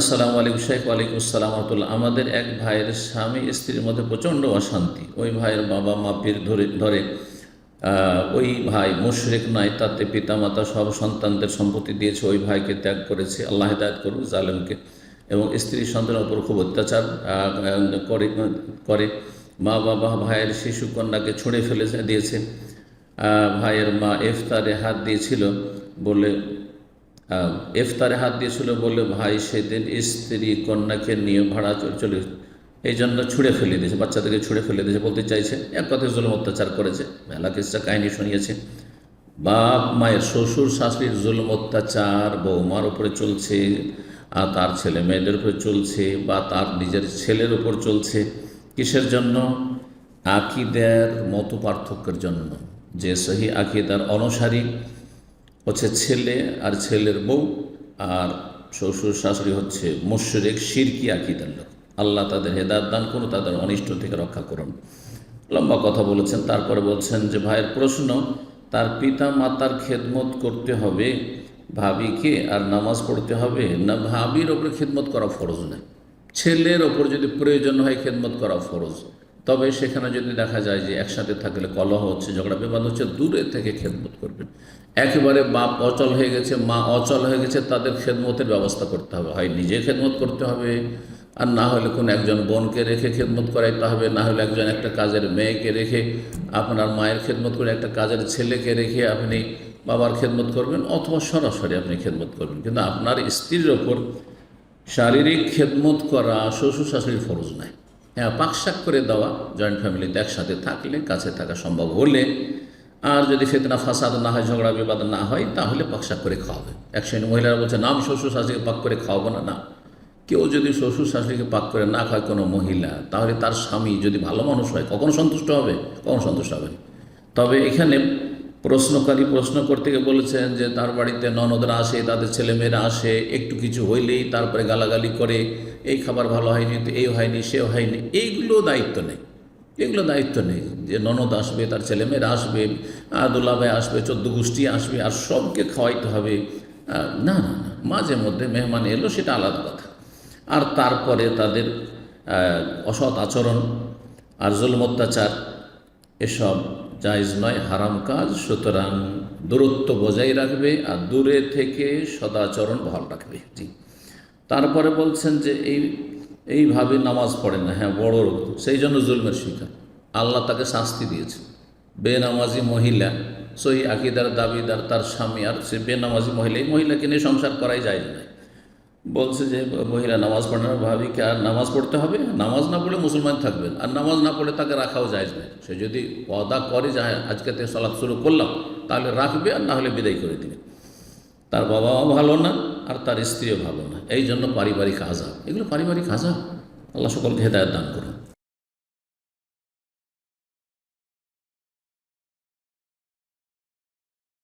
আসসালামু আলাইকুম, শেখ ওয়ালাইকুম আসসালাম রহমতুল্লাহ। আমাদের এক ভাইয়ের স্বামী স্ত্রীর মধ্যে প্রচণ্ড অশান্তি। ওই ভাইয়ের বাবা মা পীর ধরে ধরে ওই ভাই মুশরিক নয় তাতে পিতামাতা সব সন্তানদের সম্পত্তি দিয়েছে, ওই ভাইকে ত্যাগ করেছে, আল্লাহ হেদায়ত করুক জালেমকে। এবং স্ত্রী সন্তানের উপর খুব অত্যাচার করে করে। মা বাবা ভাইয়ের শিশু কন্যাকে ছুঁড়ে ফেলে দিয়েছে। ভাইয়ের মা ইফতারে হাত দিয়েছিল বলে ইফতারে হাত দিয়েছিল বলে ভাই সেদিন স্ত্রী কন্যাকে নিয়ে ভাড়া চলে এই জন্য ছুঁড়ে ফেলে দিয়েছে, বাচ্চাদেরকে ছুঁড়ে ফেলে দিয়েছে বলতে চাইছে। এক কথায় জুলুম অত্যাচার করেছে। মেলা কিসা কাহিনী শুনিয়েছে। বাপ, মায়ের শ্বশুর, শাশুড়ির জুলুম অত্যাচার, বৌমার উপরে চলছে, আর তার ছেলে মেয়েদের উপরে চলছে, বা তার নিজের ছেলের উপর চলছে। কিসের জন্য? আকিদের মতো পার্থক্যের জন্য। যে সহি আকিদার অনুসারী হচ্ছে ছেলে আর ছেলের বউ আর শ্বশুর শাশুড়ি হচ্ছে মুশরিক শিরকি আকিদার লোক। আল্লাহ তাদের হেদায়ত দান করুন, তাদের অনিষ্ট থেকে রক্ষা করুন। লম্বা কথা বলেছেন, তারপরে বলছেন যে, ভাইয়ের প্রশ্ন, তার পিতা মাতার খেদমত করতে হবে ভাবিকে আর নামাজ পড়তে হবে? না ভাবির ওপরে খেদমত করা ফরজ নয় ছেলের ওপর যদি প্রয়োজন হয়, খেদমত করা ফরজ। তবে সেখানে যদি দেখা যায় যে একসাথে থাকলে কলহ হচ্ছে, ঝগড়া, বিবাদ হচ্ছে, দূরে থেকে খেদমত করবেন একেবারে বাপ অচল হয়ে গেছে, মা অচল হয়ে গেছে, তাদের খেদমতের ব্যবস্থা করতে হবে। হয় নিজে খেদমত করতে হবে, আর না হলে কোনো একজন বোনকে রেখে খেদমত করাইতে হবে, না হলে একজন একটা কাজের মেয়েকে রেখে আপনার মায়ের খেদমত করে একটা কাজের ছেলেকে রেখে আপনি বাবার খেদমত করবেন, অথবা সরাসরি আপনি খেদমত করবেন। কিন্তু আপনার স্ত্রীর ওপর শারীরিক খেদমত করা, শ্বশুর শাশুড়ির ফরজ নাই হ্যাঁ পাকশাক করে দেওয়া জয়েন্ট ফ্যামিলিতে একসাথে থাকলে, কাছে থাকা সম্ভব হলে, আর যদি ফেতনা, ফাসাদ না হয়, ঝগড়া, বিবাদ না হয়, তাহলে পাকশাক করে খাওয়াবে। এক শ্রেণি মহিলারা বলছে নাম শ্বশুর শাশুড়িকে পাক করে খাওয়াবো না। না। কেউ যদি শ্বশুর শাশুড়িকে পাক করে না খায় কোনো মহিলা, তাহলে তার স্বামী যদি ভালো মানুষ হয়, কখনো সন্তুষ্ট হবে? কখনো সন্তুষ্ট হবে তবে এখানে প্রশ্নকারী প্রশ্ন করতে গিয়ে বলেছেন যে, তার বাড়িতে ননদরা আসে, তাদের ছেলেমেয়েরা আসে, একটু কিছু হইলেই তারপরে গালাগালি করে এই খাবার ভালো হয়নি তো এই হয়নি সে হয়নি। এইগুলো দায়িত্ব নেই। এগুলো দায়িত্ব নেই যে ননদ আসবে, তার ছেলেমেয়েরা আসবে দুল্লাভাই আসবে, চোদ্দ গোষ্ঠী আসবে, আর সবকে খাওয়াইতে হবে। না না না, মাঝে মধ্যে মেহমান এলো, সেটা আলাদা কথা। আর তারপরে তাদের অসৎ আচরণ আর জুলম অত্যাচার, এসব জায়জ নয়, হারাম কাজ। সুতরাং দূরত্ব বজায় রাখবে আর দূরে থেকে সদাচরণ বহাল রাখবে। জি। তারপরে বলছেন যে এই, এইভাবে নামাজ পড়ে না হ্যাঁ বড় রোগ, সেই জন্য জুলমের শিকার। আল্লাহ তাকে শাস্তি দিয়েছে। বেনামাজি মহিলা, সহি আকিদার দাবিদার, তার স্বামী, আর সে বেনামাজি মহিলা, এই মহিলাকে নিয়ে সংসার করাই যায় না। বলছে যে, মহিলা, নামাজ পড়ে না ভাবিকে আর নামাজ পড়তে হবে? নামাজ না পড়লে মুসলমান থাকবেন, আর নামাজ না পড়লে তাকে রাখাও যায় না। সে যদি অদা করে যায় আজকে থেকে সলাৎ শুরু করলাম, তাহলে রাখবে, আর না হলে বিদায় করে দিবে। তার বাবাও ভালো না আর তার স্ত্রীও ভালো না। এই জন্য পারিবারিক আজাব এগুলো পারিবারিক আজাব আল্লাহ সকলকে হেদায়ত দান করুন।